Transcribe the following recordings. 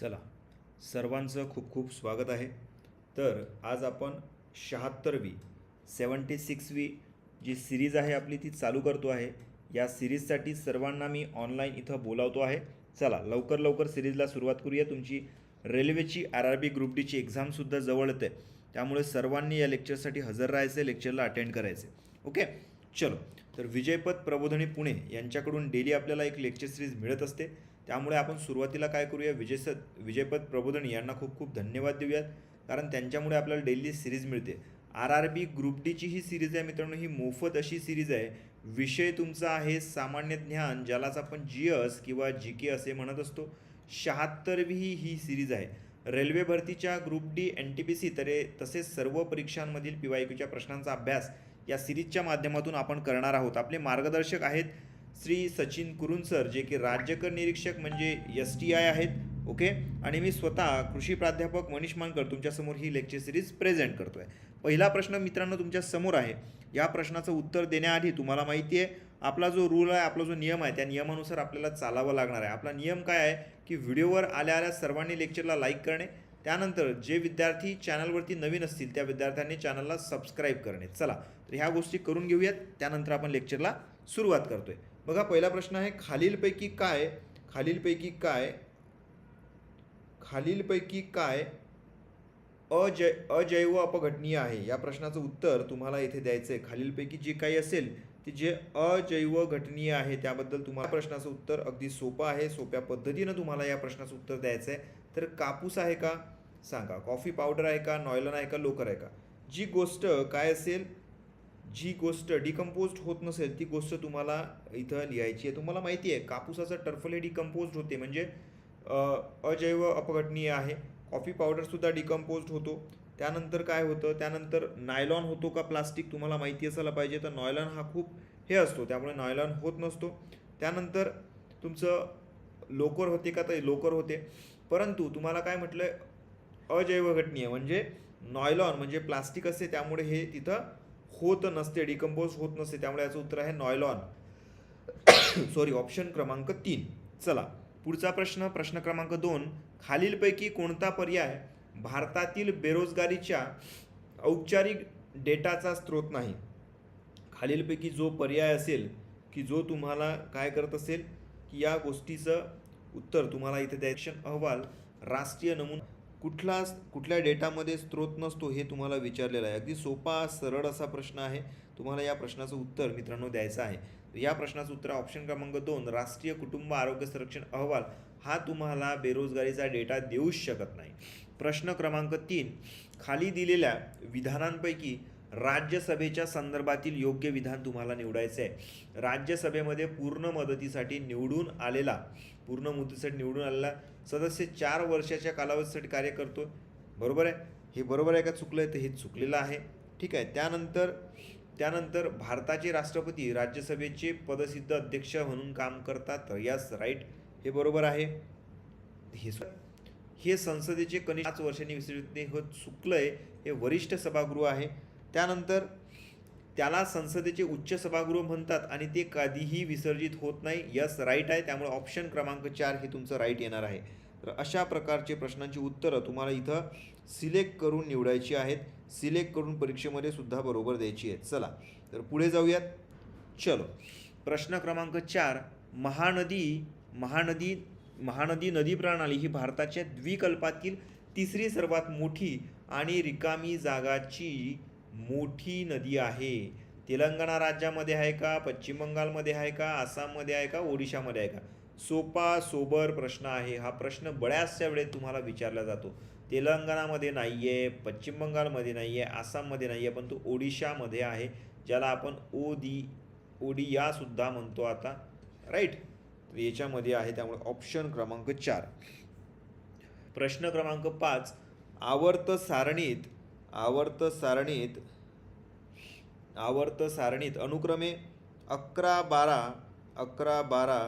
चला सर्वांचं खूप खूप स्वागत आहे. तर आज आपण शहात्तरवी सेवन्टी सिक्सवी जी सिरीज आहे आपली ती चालू करतो आहे. या सिरीजसाठी सर्वांना मी ऑनलाईन इथं बोलावतो आहे. चला लवकर लवकर सिरीजला सुरुवात करूया. तुमची रेल्वेची आर आर बी ग्रुप डीची एक्झामसुद्धा जवळ येते. त्यामुळे सर्वांनी या लेक्चरसाठी हजर राहायचं लेक्चरला अटेंड करायचे. ओके? चलो. तर विजयपद प्रबोधनी पुणे यांच्याकडून डेली आपल्याला एक लेक्चर सिरीज मिळत असते. त्यामुळे आपण सुरुवातीला काय करूया? विजय विजयपद विजयपथ प्रबोधनी यांना खूप खूप धन्यवाद देऊयात. कारण त्यांच्यामुळे आपल्याला डेली सिरीज मिळते. आर आर बी ग्रुप डीची ही सिरीज आहे मित्रांनो ही मोफत अशी सिरीज आहे. विषय तुमचा आहे सामान्य ज्ञान ज्यालाच आपण जी एस किंवा जी के असे म्हणत असतो. शहात्तरवी ही सिरीज आहे. रेल्वे भरतीच्या group D N T P C तरे तसेच सर्व परीक्षांमधील पी वाय क्यूच्या प्रश्नांचा अभ्यास या सिरीजच्या माध्यमातून आपण करणार आहोत. आपले मार्गदर्शक आहेत श्री सचिन कुरुंसर जे की राज्यकर निरीक्षक म्हणजे एस टी आय आहेत ओके आणि मी स्वतः कृषी प्राध्यापक मनीष मानकर तुमच्यासमोर ही लेक्चर सिरीज प्रेझेंट करतो आहे पहिला प्रश्न मित्रांनो तुमच्यासमोर आहे. या प्रश्नाचं उत्तर देण्याआधी तुम्हाला माहिती आहे आपला जो रूल आहे आपला जो नियम आहे त्या नियमानुसार आपल्याला चालावं लागणार आहे. आपला नियम काय आहे की व्हिडिओवर आल्या आल्या सर्वांनी लेक्चरला लाईक करणे त्यानंतर जे विद्यार्थी चॅनलवरती नवीन असतील त्या विद्यार्थ्यांनी चॅनलला सबस्क्राईब करणे. चला तर ह्या गोष्टी करून घेऊयात त्यानंतर आपण लेक्चरला सुरुवात आहे बघा पहिला प्रश्न आहे खालीलपैकी काय खालीलपैकी काय खालीलपैकी काय अजै अजैव अपघटनीय आहे? या प्रश्नाचं उत्तर तुम्हाला इथे द्यायचं आहे. खालीलपैकी जे काही असेल ते जे अजैव घटनीय आहे त्याबद्दल तुम्हाला प्रश्नाचं उत्तर अगदी सोपं आहे. सोप्या पद्धतीनं तुम्हाला या प्रश्नाचं उत्तर द्यायचं आहे. तर कापूस आहे का? सांगा. कॉफी पावडर आहे का? नॉयलन आहे का? लोकर आहे का? जी गोष्ट काय असेल जी गोष्ट डिकम्पोज्ड होत नसेल ती गोष्ट तुम्हाला इथं लिहायची आहे. तुम्हाला माहिती आहे कापूसाचं टर्फले डिकम्पोज्ड होते. म्हणजे अजैव अपघटनीय आहे. कॉफी पावडरसुद्धा डिकम्पोज्ड होतो. त्यानंतर काय होतं? त्यानंतर नायलॉन होतो का प्लास्टिक? तुम्हाला माहिती असायला पाहिजे. तर नॉयलॉन हा खूप हे असतो. त्यामुळे नॉयलॉन होत नसतो. त्यानंतर तुमचं लोकर होते का? तर लोकर होते. परंतु तुम्हाला काय म्हटलं अजैवघटनीय. म्हणजे नॉयलॉन म्हणजे प्लास्टिक असते त्यामुळे हे तिथं होत नसते डिकम्पोज होत नसते त्यामुळे याचं उत्तर आहे नॉयलॉन सॉरी ऑप्शन क्रमांक तीन. चला पुढचा प्रश्न प्रश्न क्रमांक दोन. खालीलपैकी कोणता पर्याय भारतातील बेरोजगारीच्या औपचारिक डेटाचा स्रोत नाही? खालीलपैकी जो पर्याय असेल की जो तुम्हाला काय करत असेल की या गोष्टीचं उत्तर तुम्हाला इथे द्यायचं अहवाल राष्ट्रीय नमुना कुठला कुठल्या डेटामध्ये स्रोत नसतो हे तुम्हाला विचारलेलं आहे. अगदी सोपा सरळ असा प्रश्न आहे. तुम्हाला या प्रश्नाचं उत्तर मित्रांनो द्यायचं आहे. या प्रश्नाचं उत्तर ऑप्शन क्रमांक दोन राष्ट्रीय कुटुंब आरोग्य संरक्षण अहवाल. हा तुम्हाला बेरोजगारीचा डेटा देऊच शकत नाही. प्रश्न क्रमांक तीन खाली दिलेल्या विधानांपैकी राज्यसभेच्या संदर्भातील योग्य विधान तुम्हाला निवडायचं आहे. राज्यसभेमध्ये पूर्ण मदतीसाठी निवडून आलेला पूर्ण मुदतीसाठी निवडून आलेला सदस्य चार वर्षाच्या कालावधीसाठी कार्य करतो बरोबर आहे? हे बरोबर आहे का चुकलं आहे तर हे चुकलेलं आहे. ठीक आहे. त्यानंतर त्यानंतर भारताचे राष्ट्रपती राज्यसभेचे पदसिद्ध अध्यक्ष म्हणून काम करतात. Yes right. हे बरोबर आहे. हे हे संसदेचे कनिष्ठ पाच वर्षांनी विसर्जित होत आहे हे वरिष्ठ सभागृह आहे. त्यानंतर त्याला संसदेचे उच्च सभागृह म्हणतात आणि ते कधीही विसर्जित होत नाही. यस राईट आहे. त्यामुळे ऑप्शन क्रमांक चार हे तुमचं राईट येणार आहे. तर अशा प्रकारचे प्रश्नांची उत्तरं तुम्हाला इथं सिलेक्ट करून निवडायची आहेत. सिलेक्ट करून परीक्षेमध्ये सुद्धा बरोबर द्यायची आहेत. चला तर पुढे जाऊयात. चलो प्रश्न क्रमांक चार महानदी महानदी महानदी नदी प्रणाली ही भारताच्या द्विकल्पातील तिसरी सर्वात मोठी आणि रिकामी जागाची मोठी नदी आहे. तेलंगणा राज्यामध्ये आहे का? पश्चिम बंगालमध्ये आहे का? आसाममध्ये आहे का? ओडिशामध्ये आहे का? सोपा सोबर प्रश्न आहे. हा प्रश्न बऱ्याचशा वेळेत तुम्हाला विचारला जातो. तेलंगणामध्ये नाही आहे पश्चिम बंगालमध्ये नाही आहे आसाममध्ये नाही आहे पण तो ओडिशामध्ये आहे ज्याला आपण ओदी ओडियासुद्धा म्हणतो आता. राईट तर याच्यामध्ये आहे त्यामुळे ऑप्शन क्रमांक चार. प्रश्न क्रमांक पाच. आवर्त सारणीत आवर्त सारणीत आवर्त सारणीत अनुक्रमे अकरा बारा अकरा बारा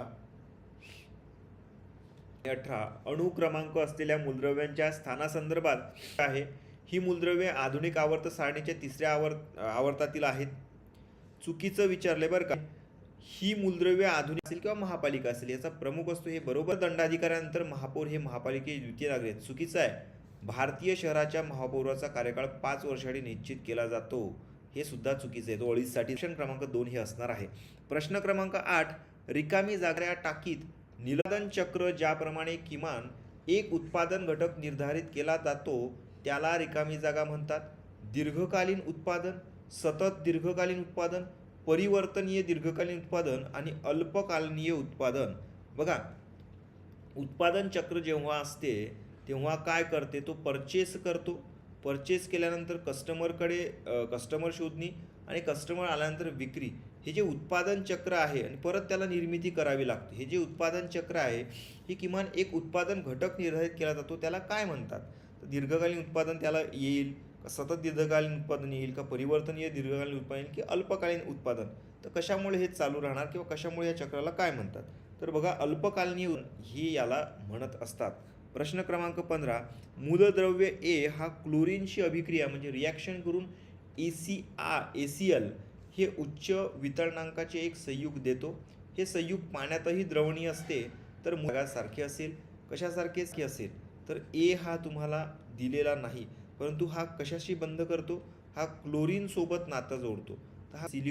अठरा अणुक्रमांक असलेल्या मूलद्रव्यांच्या स्थानासंदर्भात आहे. ही मूलद्रव्ये आधुनिक आवर्त सारणीच्या तिसऱ्या आवर्त आवर्तातील आहेत. चुकीचं विचारले बरं का. ही मूलद्रव्य आधुनिक असेल किंवा महापालिका असेल याचा प्रमुख असतो हे बरोबर दंडाधिकाऱ्यानंतर महापौर हे महापालिकेचे द्वितीय नागरिक चुकीचं आहे. भारतीय शहराच्या महापौराचा कार्यकाळ पाच वर्षांनी निश्चित केला जातो. हे सुद्धा चुकीचं आहे. तो अडीचसाठी प्रश्न क्रमांक दोन हे असणार आहे. प्रश्न क्रमांक आठ रिकामी जागऱ्या टाकीत निलदन चक्र ज्याप्रमाणे किमान एक उत्पादन घटक निर्धारित केला जातो त्याला रिकामी जागा म्हणतात. दीर्घकालीन उत्पादन सतत दीर्घकालीन उत्पादन परिवर्तनीय दीर्घकालीन उत्पादन आणि अल्पकालीन उत्पादन. बघा उत्पादन चक्र जेव्हा असते तेव्हा काय करते? तो परचेस करतो. परचेस केल्यानंतर कस्टमरकडे कस्टमर शोधणी आणि कस्टमर आल्यानंतर विक्री. हे जे उत्पादन चक्र आहे आणि परत त्याला निर्मिती करावी लागते. हे जे उत्पादन चक्र आहे हे किमान एक उत्पादन घटक निर्धारित केला जातो. त्याला काय म्हणतात? तर दीर्घकालीन उत्पादन त्याला येईल का सतत दीर्घकालीन उत्पादन येईल का परिवर्तनीय दीर्घकालीन उत्पादन येईल की अल्पकालीन उत्पादन? तर कशामुळे हे चालू राहणार किंवा कशामुळे या चक्राला काय म्हणतात? तर बघा अल्पकालीन ही याला म्हणत असतात. प्रश्न क्रमांक पंधरा मूलद्रव्य ए हा क्लोरीनशी अभिक्रिया म्हणजे रिॲक्शन करून ए सी आ ए सी एल हे उच्च वितरणांकाचे एक संयुग देतो. हे संयुग पाण्यातही द्रवणीय असते तर सारखे असेल. कशासारखेच की असेल तर ए हा तुम्हाला दिलेला नाही परंतु हा कशाशी बंद करतो? हा क्लोरीनसोबत नातं जोडतो. तर हा सिलिक